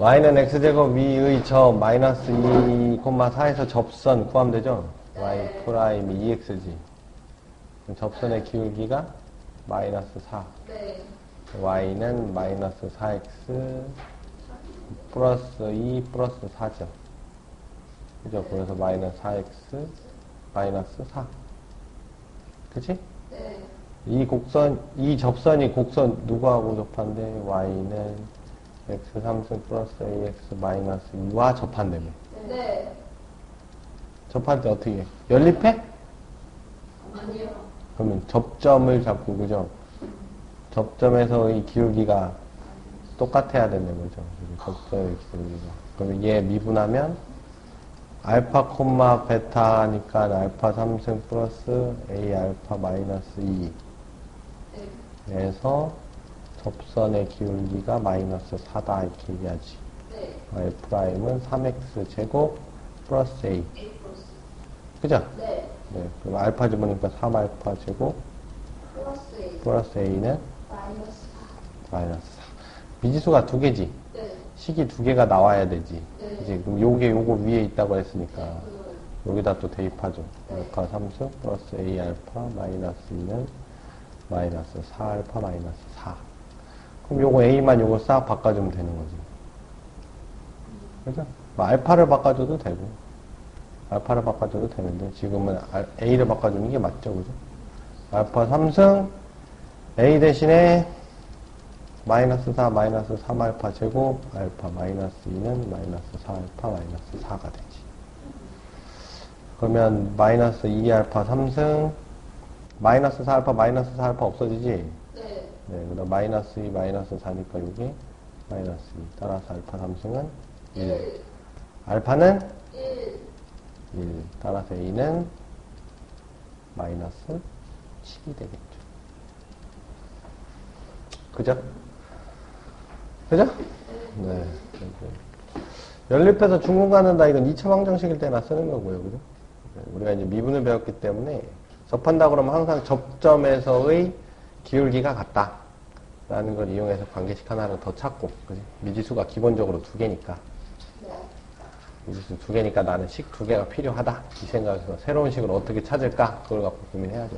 y는 x제곱 위의 저 마이너스 2,4에서 접선 구하면 되죠? y 프라임이 2x지. 접선의 기울기가 마이너스 4. 네. y는 마이너스 4x 플러스 2 플러스 4죠. 그죠? 그래서 마이너스 4x 마이너스 4. 그치? 네. 이 곡선, 이 접선이 곡선 누구하고 접한대? y는 x 3승 플러스 ax 마이너스 2와 접한다며. 네. 접할 때 어떻게 해? 연립해? 아니요. 그러면 접점을 잡고, 그죠? 접점에서의 기울기가 똑같아야 된다는 거죠. 접점의 기울기가. 그러면 얘 미분하면 알파 콤마 베타 니까 알파 3승 플러스 a 알파 마이너스 2 네. 에서 접선의 기울기가 마이너스 4다 이렇게 얘기하지. 네. y 프라임은 3x 제곱 플러스 a. A 플러스. 그죠? 네. 네. 그럼 알파 집으니까 3알파 제곱 플러스 A. 플러스 a는 마이너스 마이너스 4. 미지수가 두 개지. 4. 네. 식이 두 개가 나와야 되지. 네. 그지? 그럼 요게 요거 위에 있다고 했으니까 그, 여기다 또 대입하죠. 네. 알파 3승 플러스 a 알파 마이너스 2는 마이너스 4 알파 마이너스 4. 그럼 요거 a만 요거 싹 바꿔주면 되는 거지. 그죠? 뭐 알파를 바꿔줘도 되고 알파를 바꿔줘도 되는데 지금은 알- a를 바꿔주는 게 맞죠, 그죠? 알파 3승 a 대신에 마이너스 4 마이너스 3알파 제곱 알파 마이너스 2는 마이너스 4알파 마이너스 4가 되지. 그러면 마이너스 2알파 3승 마이너스 4알파 마이너스 4알파 없어지지? 네. 네, 그다음 마이너스 2 마이너스 4니까 이게 마이너스 2 따라서 알파 3승은 1 1. 알파는 1. 1 따라서 a는 마이너스 10이 되겠죠. 그죠? 그죠? 네. 연립해서 중공 가는다 이건 2차 방정식일 때나 쓰는 거고요. 그죠? 네, 우리가 이제 미분을 배웠기 때문에 접한다 그러면 항상 접점에서의 기울기가 같다. 라는 걸 이용해서 관계식 하나를 더 찾고, 그지? 미지수가 기본적으로 두 개니까. 네. 미지수 두 개니까 나는 식 두 개가 필요하다. 이 생각에서 새로운 식을 어떻게 찾을까? 그걸 갖고 고민해야죠.